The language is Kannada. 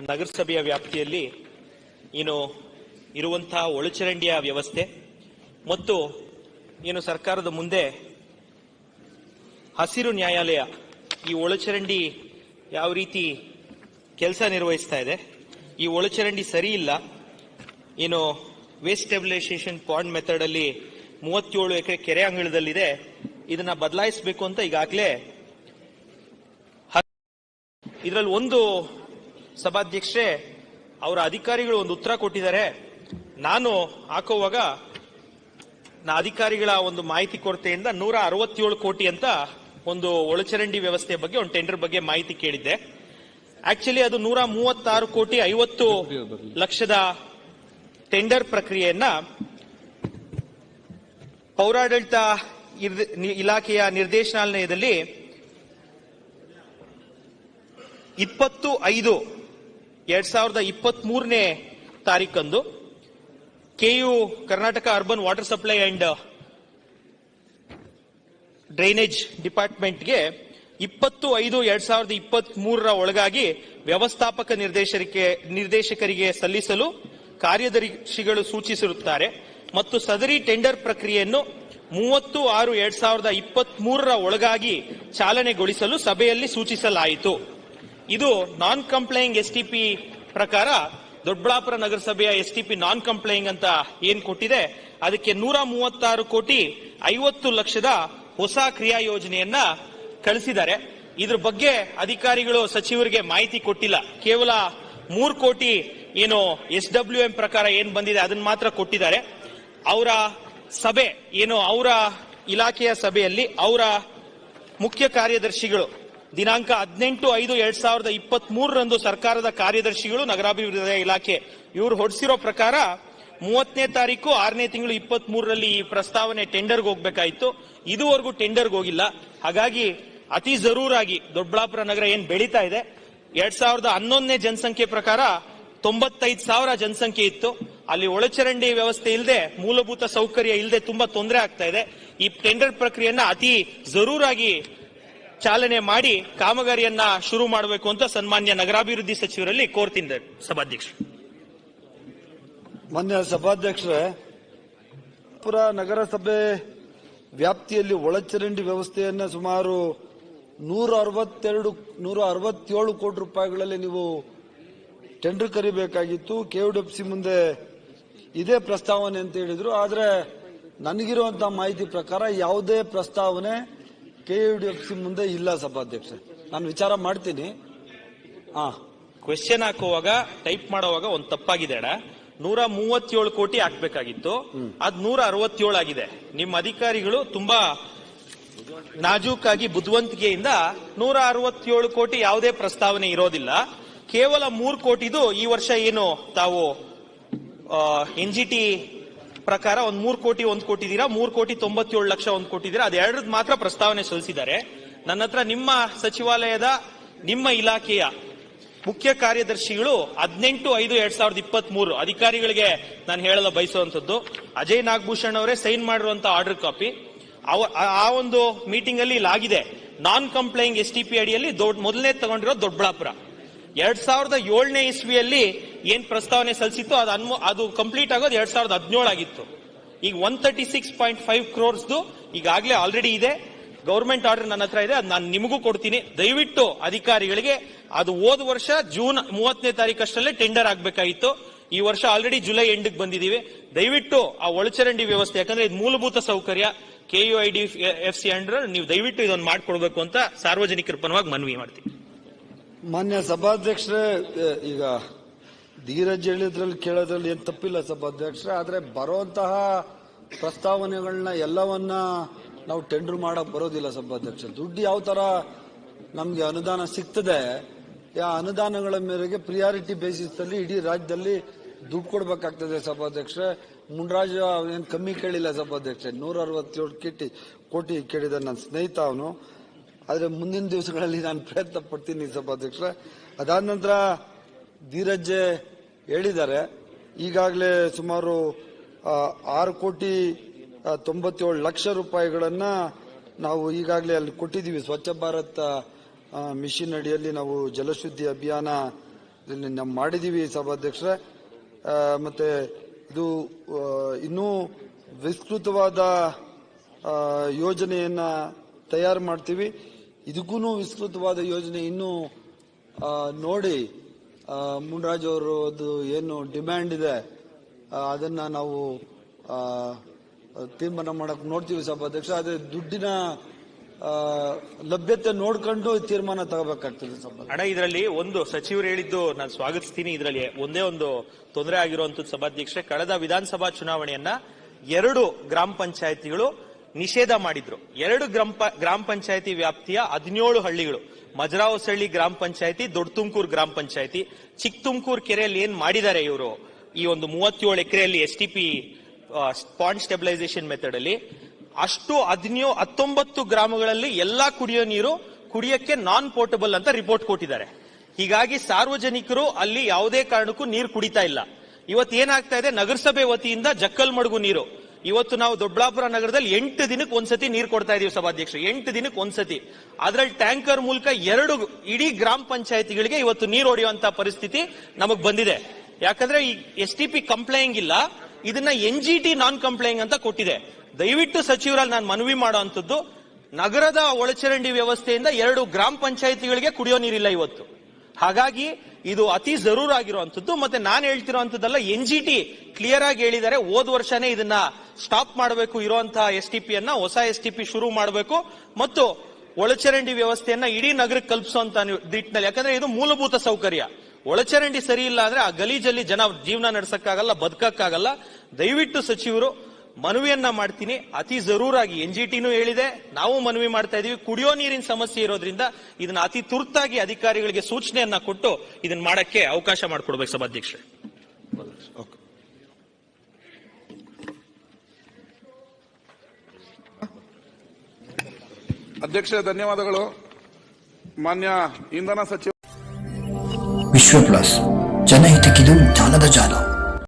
ನಗರಸಭೆಯ ವ್ಯಾಪ್ತಿಯಲ್ಲಿ ಏನು ಇರುವಂತಹ ಒಳಚರಂಡಿಯ ವ್ಯವಸ್ಥೆ ಮತ್ತು ಏನು ಸರ್ಕಾರದ ಮುಂದೆ ಹಸಿರು ನ್ಯಾಯಾಲಯ ಈ ಒಳಚರಂಡಿ ಯಾವ ರೀತಿ ಕೆಲಸ ನಿರ್ವಹಿಸ್ತಾ ಇದೆ, ಈ ಒಳಚರಂಡಿ ಸರಿ ಇಲ್ಲ, ಏನು ವೇಸ್ಟ್ ಸ್ಟೆಬಿಲೈಸೇಷನ್ ಪಾಂಡ್ ಮೆಥಡ್ ಅಲ್ಲಿ ಮೂವತ್ತೇಳು ಎಕರೆ ಕೆರೆ ಅಂಗಳದಲ್ಲಿದೆ, ಇದನ್ನ ಬದಲಾಯಿಸಬೇಕು ಅಂತ ಈಗಾಗಲೇ ಇದರಲ್ಲಿ ಒಂದು ಸಭಾಧ್ಯಕ್ಷರೇ ಅವರ ಅಧಿಕಾರಿಗಳು ಒಂದು ಉತ್ತರ ಕೊಟ್ಟಿದ್ದಾರೆ. ನಾನು ಹಾಕುವಾಗ ನಾ ಅಧಿಕಾರಿಗಳ ಒಂದು ಮಾಹಿತಿ ಕೊರತೆಯಿಂದ ನೂರ ಅರವತ್ತೇಳು ಕೋಟಿ ಅಂತ ಒಂದು ಒಳಚರಂಡಿ ವ್ಯವಸ್ಥೆ ಬಗ್ಗೆ, ಒಂದು ಟೆಂಡರ್ ಬಗ್ಗೆ ಮಾಹಿತಿ ಕೇಳಿದ್ದೆ. ಆಕ್ಚುಲಿ ಅದು ನೂರ ಮೂವತ್ತಾರು ಕೋಟಿ ಐವತ್ತು ಲಕ್ಷದ ಟೆಂಡರ್ ಪ್ರಕ್ರಿಯೆಯನ್ನ ಪೌರಾಡಳಿತ ಇಲಾಖೆಯ ನಿರ್ದೇಶನಾಲಯದಲ್ಲಿ ಇಪ್ಪತ್ತು ಐದು ಎರಡ್ ಸಾವಿರದ ಇಪ್ಪತ್ತ್ ಮೂರನೇ ತಾರೀಕಂದು KU Karnataka urban water supply and drainage ಡಿಪಾರ್ಟ್ಮೆಂಟ್ಗೆ ಇಪ್ಪತ್ತು ಐದು ಎರಡ್ ಸಾವಿರದ ಇಪ್ಪತ್ತ್ ಮೂರರ ಒಳಗಾಗಿ ವ್ಯವಸ್ಥಾಪಕ ನಿರ್ದೇಶಕರಿಗೆ ನಿರ್ದೇಶಕರಿಗೆ ಸಲ್ಲಿಸಲು ಕಾರ್ಯದರ್ಶಿಗಳು ಸೂಚಿಸಿರುತ್ತಾರೆ ಮತ್ತು ಸದರಿ ಟೆಂಡರ್ ಪ್ರಕ್ರಿಯೆಯನ್ನು ಮೂವತ್ತು ಆರು ಎರಡ್ ಸಾವಿರದ ಇಪ್ಪತ್ತ್ ಮೂರರ ಒಳಗಾಗಿ ಚಾಲನೆಗೊಳಿಸಲು ಸಭೆಯಲ್ಲಿ ಸೂಚಿಸಲಾಯಿತು. ಇದು ನಾನ್ ಕಂಪ್ಲೈಯಿಂಗ್ ಪಿ ಪ್ರಕಾರ ದೊಡ್ಡಬಳ್ಳಾಪುರ ನಗರಸಭೆಯ S T P non complying ಅಂತ ಏನ್ ಕೊಟ್ಟಿದೆ? ಅದಕ್ಕೆ ನೂರ ಮೂವತ್ತಾರು ಕೋಟಿ ಐವತ್ತು ಲಕ್ಷದ ಹೊಸ ಕ್ರಿಯಾ ಯೋಜನೆಯನ್ನ ಕಳಿಸಿದ್ದಾರೆ. ಇದ್ರ ಬಗ್ಗೆ ಅಧಿಕಾರಿಗಳು ಸಚಿವರಿಗೆ ಮಾಹಿತಿ ಕೊಟ್ಟಿಲ್ಲ. ಕೇವಲ ಮೂರು ಕೋಟಿ ಏನು ಎಸ್ ಡಬ್ಲ್ಯೂ ಎಂ ಪ್ರಕಾರ ಏನ್ ಬಂದಿದೆ ಅದನ್ನ ಮಾತ್ರ ಕೊಟ್ಟಿದ್ದಾರೆ. ಅವರ ಸಭೆ, ಏನು ಅವರ ಇಲಾಖೆಯ ಸಭೆಯಲ್ಲಿ ಅವರ ಮುಖ್ಯ ಕಾರ್ಯದರ್ಶಿಗಳು ದಿನಾಂಕ ಹದಿನೆಂಟು ಐದು ಎರಡ್ ಸಾವಿರದ ಇಪ್ಪತ್ತ್ ಮೂರರಂದು ಸರ್ಕಾರದ ಕಾರ್ಯದರ್ಶಿಗಳು ನಗರಾಭಿವೃದ್ಧಿ ಇಲಾಖೆ. ಇವರು ಹೊರಡಿಸಿರೋ ಪ್ರಕಾರ ಮೂವತ್ತನೇ ತಾರೀಕು ಆರನೇ ತಿಂಗಳು ಇಪ್ಪತ್ತ್ ಮೂರರಲ್ಲಿ ಈ ಪ್ರಸ್ತಾವನೆ ಟೆಂಡರ್ಗೆ ಹೋಗ್ಬೇಕಾಯ್ತು. ಇದುವರೆಗೂ ಟೆಂಡರ್ಗೆ ಹೋಗಿಲ್ಲ. ಹಾಗಾಗಿ ಅತಿ ಜರೂರಾಗಿ ದೊಡ್ಡಬಳ್ಳಾಪುರ ನಗರ ಏನ್ ಬೆಳೀತಾ ಇದೆ. ಎರಡ್ ಸಾವಿರದ ಹನ್ನೊಂದನೇ ಜನಸಂಖ್ಯೆ ಪ್ರಕಾರ ತೊಂಬತ್ತೈದು ಸಾವಿರ ಜನಸಂಖ್ಯೆ ಇತ್ತು. ಅಲ್ಲಿ ಒಳಚರಂಡಿ ವ್ಯವಸ್ಥೆ ಇಲ್ಲದೆ ಮೂಲಭೂತ ಸೌಕರ್ಯ ಇಲ್ಲದೆ ತುಂಬಾ ತೊಂದರೆ ಆಗ್ತಾ ಇದೆ. ಈ ಟೆಂಡರ್ ಪ್ರಕ್ರಿಯೆಯನ್ನ ಅತಿ ಜರೂರಾಗಿ ಚಾಲನೆ ಮಾಡಿ ಕಾಮಗಾರಿಯನ್ನ ಶುರು ಮಾಡಬೇಕು ಅಂತ ಸನ್ಮಾನ್ಯ ನಗರಾಭಿವೃದ್ಧಿ ಸಚಿವರಲ್ಲಿ ಕೋರ್ತಿದ್ದಾರೆ ಸಭಾಧ್ಯಕ್ಷ ಮಾನ್ಯ ಸಭಾಧ್ಯಕ್ಷರೇ, ಪುರ ನಗರಸಭೆ ವ್ಯಾಪ್ತಿಯಲ್ಲಿ ಒಳಚರಂಡಿ ವ್ಯವಸ್ಥೆಯನ್ನ ಸುಮಾರು ನೂರ ಅರವತ್ತೆರಡು ನೂರ ಅರವತ್ತೇಳು ಕೋಟಿ ರೂಪಾಯಿಗಳಲ್ಲಿ ನೀವು ಟೆಂಡರ್ ಕರಿಬೇಕಾಗಿತ್ತು. ಕೆಯುಡಿಎಫ್ಸಿ ಮುಂದೆ ಇದೇ ಪ್ರಸ್ತಾವನೆ ಅಂತ ಹೇಳಿದ್ರು. ಆದರೆ ನನಗಿರುವಂತಹ ಮಾಹಿತಿ ಪ್ರಕಾರ ಯಾವುದೇ ಪ್ರಸ್ತಾವನೆ ಕೆಯುಡಿಎಫ್ಸಿ ಮುಂದೆ ಇಲ್ಲ ಸಭಾಧ್ಯಕ್ಷ. ನಾನು ವಿಚಾರ ಮಾಡ್ತೀನಿ. ಹಾ ಕ್ವೆಶ್ಚನ್ ಹಾಕುವಾಗ ಟೈಪ್ ಮಾಡುವಾಗ ಒಂದು ತಪ್ಪಾಗಿದೆ ನೂರ ಮೂವತ್ತೇಳು ಕೋಟಿ ಹಾಕ್ಬೇಕಾಗಿತ್ತು. ಅದ್ ನೂರ ಅರವತ್ತೇಳು ಆಗಿದೆ. ನಿಮ್ಮ ಅಧಿಕಾರಿಗಳು ತುಂಬಾ ನಾಜೂಕಾಗಿ ಬುದ್ಧಿವಂತಿಕೆಯಿಂದ ನೂರ ಅರವತ್ತೇಳು ಕೋಟಿ ಯಾವುದೇ ಪ್ರಸ್ತಾವನೆ ಇರೋದಿಲ್ಲ. ಕೇವಲ ಮೂರು ಕೋಟಿದು ಈ ವರ್ಷ ಏನು ತಾವು ಎನ್ ಜಿ ಟಿ ಪ್ರಕಾರ ಒಂದ್ ಮೂರ್ ಕೋಟಿ, ಒಂದ್ ಕೊಟ್ಟಿದ್ದೀರಾ ಮೂರ್ ಕೋಟಿ ತೊಂಬತ್ತೇಳು ಲಕ್ಷ, ಒಂದ್ ಕೊಟ್ಟಿದ್ದೀರಾ ಅದೆರಡ್ ಮಾತ್ರ ಪ್ರಸ್ತಾವನೆ ಸಲ್ಲಿಸಿದ್ದಾರೆ. ನನ್ನ ಹತ್ರ ನಿಮ್ಮ ಸಚಿವಾಲಯದ, ನಿಮ್ಮ ಇಲಾಖೆಯ ಮುಖ್ಯ ಕಾರ್ಯದರ್ಶಿಗಳು ಹದಿನೆಂಟು, ಐದು, ಎರಡ್ ಸಾವಿರದ ಇಪ್ಪತ್ತ್ ಮೂರು ಅಧಿಕಾರಿಗಳಿಗೆ ನಾನು ಹೇಳಲು ಬಯಸುವಂತದ್ದು ಅಜಯ್ ನಾಗಭೂಷಣ್ ಅವರೇ ಸೈನ್ ಮಾಡಿರುವಂತ ಆರ್ಡರ್ ಕಾಪಿ. ಆ- ಒಂದು ಮೀಟಿಂಗ್ ಅಲ್ಲಿ ಇಲ್ಲಾಗಿದೆ. Non complying S T P ಅಡಿಯಲ್ಲಿ ಮೊದಲನೇ ತಗೊಂಡಿರೋ ದೊಡ್ಡಬಳ್ಳಾಪುರ ಎರಡ್ ಸಾವಿರದ ಏಳನೇ ಇಸ್ವಿಯಲ್ಲಿ ಏನ್ ಪ್ರಸ್ತಾವನೆ ಸಲ್ಲಿಸಿತ್ತು ಅದು ಅನ್ಮು, ಅದು ಕಂಪ್ಲೀಟ್ ಆಗೋದು ಎರಡ್ ಸಾವಿರದ ಹದಿನೇಳು ಆಗಿತ್ತು ಈಗ one thirty six point five ಕ್ರೋರ್ಸ್ದು ಈಗಾಗಲೇ ಆಲ್ರೆಡಿ ಇದೆ. ಗೌರ್ಮೆಂಟ್ ಆರ್ಡರ್ ನನ್ನ ಹತ್ರ ಇದೆ ಅದು ನಾನು ನಿಮಗೂ ಕೊಡ್ತೀನಿ. ದಯವಿಟ್ಟು ಅಧಿಕಾರಿಗಳಿಗೆ ಅದು ಹೋದ ವರ್ಷ ಜೂನ್ ಮೂವತ್ತನೇ ತಾರೀಕಷ್ಟಲ್ಲೇ ಟೆಂಡರ್ ಆಗಬೇಕಾಗಿತ್ತು. ಈ ವರ್ಷ ಆಲ್ರೆಡಿ ಜುಲೈ ಎಂಡ್ಗೆ ಬಂದಿದ್ದೀವಿ ದಯವಿಟ್ಟು ಆ ಒಳಚರಂಡಿ ವ್ಯವಸ್ಥೆ, ಯಾಕಂದ್ರೆ ಇದು ಮೂಲಭೂತ ಸೌಕರ್ಯ K U I D F C under ನೀವು ದಯವಿಟ್ಟು ಇದೊಂದು ಮಾಡಿಕೊಡ್ಬೇಕು ಅಂತ ಸಾರ್ವಜನಿಕರ ಪರವಾಗಿ ಮನವಿ ಮಾಡ್ತೀನಿ. ಮಾನ್ಯ ಸಭಾಧ್ಯಕ್ಷರೇ ಈಗ ಧೀರಜ್ ಹೇಳಿದ್ರಲ್ಲಿ ಕೇಳೋದ್ರಲ್ಲಿ ಏನು ತಪ್ಪಿಲ್ಲ ಸಭಾಧ್ಯಕ್ಷರೇ, ಆದರೆ ಬರೋಂತಹ ಪ್ರಸ್ತಾವನೆಗಳನ್ನ ಎಲ್ಲವನ್ನ ನಾವು ಟೆಂಡರ್ ಮಾಡಕ್ ಬರೋದಿಲ್ಲ ಸಭಾಧ್ಯಕ್ಷ ದುಡ್ಡು ಯಾವ ಥರ ನಮಗೆ ಅನುದಾನ ಸಿಗ್ತದೆ ಆ ಅನುದಾನಗಳ ಮೇರೆಗೆ ಪ್ರಿಯಾರಿಟಿ ಬೇಸಿಸ್ ಅಲ್ಲಿ ಇಡೀ ರಾಜ್ಯದಲ್ಲಿ ದುಡ್ಡು ಕೊಡಬೇಕಾಗ್ತದೆ ಸಭಾಧ್ಯಕ್ಷರೇ. ಮುಂಡ್ರಾಜ ಏನು ಕಮ್ಮಿ ಕೇಳಿಲ್ಲ ಸಭಾಧ್ಯಕ್ಷ ನೂರ ಅರವತ್ತೇಳು ಕೋಟಿ ಕೇಳಿದ ನನ್ನ ಸ್ನೇಹಿತ ಅವನು. ಆದ್ರೆ ಮುಂದಿನ ದಿವಸಗಳಲ್ಲಿ ನಾನು ಪ್ರಯತ್ನ ಪಡ್ತೀನಿ ಸಭಾಧ್ಯಕ್ಷ ಅದಾದ ನಂತರ ಧೀರಜ್ ಹೇಳಿದ್ದಾರೆ ಈಗಾಗಲೇ ಸುಮಾರು ಆರು ಕೋಟಿ ತೊಂಬತ್ತೇಳು ಲಕ್ಷ ರೂಪಾಯಿಗಳನ್ನ ನಾವು ಈಗಾಗಲೇ ಅಲ್ಲಿ ಕೊಟ್ಟಿದ್ದೀವಿ. ಸ್ವಚ್ಛ ಭಾರತ್ ಮಿಷಿನ್ ಅಡಿಯಲ್ಲಿ ನಾವು ಜಲಶುದ್ಧಿ ಅಭಿಯಾನ ನಾವು ಮಾಡಿದೀವಿ ಸಭಾಧ್ಯಕ್ಷರೇ ಆ, ಮತ್ತೆ ಇದು ಇನ್ನೂ ವಿಸ್ತೃತವಾದ ಯೋಜನೆಯನ್ನ ತಯಾರು ಮಾಡ್ತೀವಿ. ಇದಕ್ಕೂ ವಿಸ್ತೃತವಾದ ಯೋಜನೆ ಇನ್ನೂ ನೋಡಿ ಮುನ್ರಾಜ್ ಅವರು ಅದು ಏನು ಡಿಮ್ಯಾಂಡ್ ಇದೆ ಅದನ್ನ ನಾವು ತೀರ್ಮಾನ ಮಾಡಕ್ ನೋಡ್ತೀವಿ ಸಭಾಧ್ಯಕ್ಷ ಅದೇ ದುಡ್ಡಿನ ಲಭ್ಯತೆ ನೋಡ್ಕೊಂಡು ತೀರ್ಮಾನ ತಗೋಬೇಕಾಗ್ತದೆ ಅಣ್ಣ, ಇದರಲ್ಲಿ ಒಂದು ಸಚಿವರು ಹೇಳಿದ್ದು ನಾನು ಸ್ವಾಗತಿಸ್ತೀನಿ. ಇದರಲ್ಲಿ ಒಂದೇ ಒಂದು ತೊಂದರೆ ಆಗಿರುವಂತದ್ದು ಸಭಾಧ್ಯಕ್ಷ ಕಳೆದ ವಿಧಾನಸಭಾ ಚುನಾವಣೆಯನ್ನ ಎರಡು ಗ್ರಾಮ ಪಂಚಾಯತಿಗಳು ನಿಷೇಧ ಮಾಡಿದ್ರು. ಎರಡು ಗ್ರಾಮ ಗ್ರಾಮ ಪಂಚಾಯತಿ ವ್ಯಾಪ್ತಿಯ ಹದಿನೇಳು ಹಳ್ಳಿಗಳು. ಮಜರಾವಸಳ್ಳಿ ಗ್ರಾಮ ಪಂಚಾಯತಿ ದೊಡ್ಡ ತುಮಕೂರು ಗ್ರಾಮ ಪಂಚಾಯತಿ ಚಿಕ್ಕ ತುಮಕೂರು ಕೆರೆಯಲ್ಲಿ ಏನ್ ಮಾಡಿದ್ದಾರೆ ಇವರು? ಈ ಒಂದು ಮೂವತ್ತೇಳು ಎಕರೆಯಲ್ಲಿ S T P pond stabilization method ಅಲ್ಲಿ ಅಷ್ಟು ಹದಿನೇಳು ಹತ್ತೊಂಬತ್ತು ಗ್ರಾಮಗಳಲ್ಲಿ ಎಲ್ಲಾ ಕುಡಿಯೋ ನೀರು ಕುಡಿಯಕ್ಕೆ ನಾನ್ ಪೋರ್ಟಬಲ್ ಅಂತ ರಿಪೋರ್ಟ್ ಕೊಟ್ಟಿದ್ದಾರೆ. ಹೀಗಾಗಿ ಸಾರ್ವಜನಿಕರು ಅಲ್ಲಿ ಯಾವುದೇ ಕಾರಣಕ್ಕೂ ನೀರು ಕುಡಿತಾ ಇಲ್ಲ. ಇವತ್ತು ಏನಾಗ್ತಾ ಇದೆ? ನಗರಸಭೆ ವತಿಯಿಂದ ಜಕ್ಕಲ್ ಮಡುಗು ನೀರು. ಇವತ್ತು ನಾವು ದೊಡ್ಡಾಪುರ ನಗರದಲ್ಲಿ ಎಂಟು ದಿನಕ್ಕೆ ಒಂದ್ಸತಿ ನೀರು ಕೊಡ್ತಾ ಇದೀವಿ ಸಭಾಧ್ಯಕ್ಷ ಎಂಟು ದಿನಕ್ಕೆ ಒಂದ್ಸತಿ. ಅದ್ರಲ್ಲಿ ಟ್ಯಾಂಕರ್ ಮೂಲಕ ಎರಡು ಇಡೀ ಗ್ರಾಮ ಪಂಚಾಯತಿಗಳಿಗೆ ಇವತ್ತು ನೀರು ಹೊಡೆಯುವಂತ ಪರಿಸ್ಥಿತಿ ನಮಗ್ ಬಂದಿದೆ. ಯಾಕಂದ್ರೆ ಈ ಎಸ್ ಟಿ ಪಿ ಕಂಪ್ಲೇಂಗ್ ಇಲ್ಲ. ಇದನ್ನ N G T non complying ಅಂತ ಕೊಟ್ಟಿದೆ. ದಯವಿಟ್ಟು ಸಚಿವರಲ್ಲಿ ನಾನು ಮನವಿ ಮಾಡುವಂತದ್ದು ನಗರದ ಒಳಚರಂಡಿ ವ್ಯವಸ್ಥೆಯಿಂದ ಎರಡು ಗ್ರಾಮ ಪಂಚಾಯತಿಗಳಿಗೆ ಕುಡಿಯೋ ನೀರಿಲ್ಲ ಇವತ್ತು. ಹಾಗಾಗಿ ಇದು ಅತಿ ಜರೂರ್ ಆಗಿರುವಂತದ್ದು ಮತ್ತೆ ನಾನು ಹೇಳ್ತಿರುವಂತದ್ದಲ್ಲ ಎನ್ ಜಿ ಟಿ ಕ್ಲಿಯರ್ ಆಗಿ ಹೇಳಿದ್ದಾರೆ, ಹೋದ ವರ್ಷನೇ ಇದನ್ನ ಸ್ಟಾಪ್ ಮಾಡಬೇಕು ಇರುವಂತಹ ಎಸ್ ಟಿ ಪಿಯನ್ನ, ಹೊಸ ಎಸ್ ಟಿ ಪಿ ಶುರು ಮಾಡಬೇಕು, ಮತ್ತು ಒಳಚರಂಡಿ ವ್ಯವಸ್ಥೆಯನ್ನ ಇಡೀ ನಗರಕ್ಕೆ ಕಲ್ಪಿಸುವಂತ ನಿಟ್ಟಿನಲ್ಲಿ. ಯಾಕಂದ್ರೆ ಇದು ಮೂಲಭೂತ ಸೌಕರ್ಯ. ಒಳಚರಂಡಿ ಸರಿ ಇಲ್ಲ ಅಂದ್ರೆ ಆ ಗಲೀಜಲ್ಲಿ ಜನ ಜೀವನ ನಡೆಸಕ್ಕಾಗಲ್ಲ, ಬದುಕಕ್ಕಾಗಲ್ಲ. ದಯವಿಟ್ಟು ಸಚಿವರು ಮನವಿಯನ್ನ ಮಾಡ್ತೀನಿ. ಅತಿ ಜರೂರಾಗಿ ಎನ್ ಜಿ ಟಿನೂ ಹೇಳಿದೆ. ನಾವು ಮನವಿ ಮಾಡ್ತಾ ಇದೀವಿ. ಕುಡಿಯೋ ನೀರಿನ ಸಮಸ್ಯೆ ಇರೋದ್ರಿಂದ ಇದನ್ನ ಅತಿ ತುರ್ತಾಗಿ ಅಧಿಕಾರಿಗಳಿಗೆ ಸೂಚನೆಯನ್ನ ಕೊಟ್ಟು ಇದನ್ನ ಮಾಡಕ್ಕೆ ಅವಕಾಶ ಮಾಡಿಕೊಡ್ಬೇಕು ಸಭಾಧ್ಯಕ್ಷರೇ. ಅಧ್ಯಕ್ಷ ಧನ್ಯವಾದಗಳು. ಮಾನ್ಯ ಇಂಧನ ಸಚಿವ ವಿಶ್ವ ಪ್ಲಸ್ ಜನಹಿತಕ್ಕಿದು ಜ್ಞಾನದ ಜಾಲ.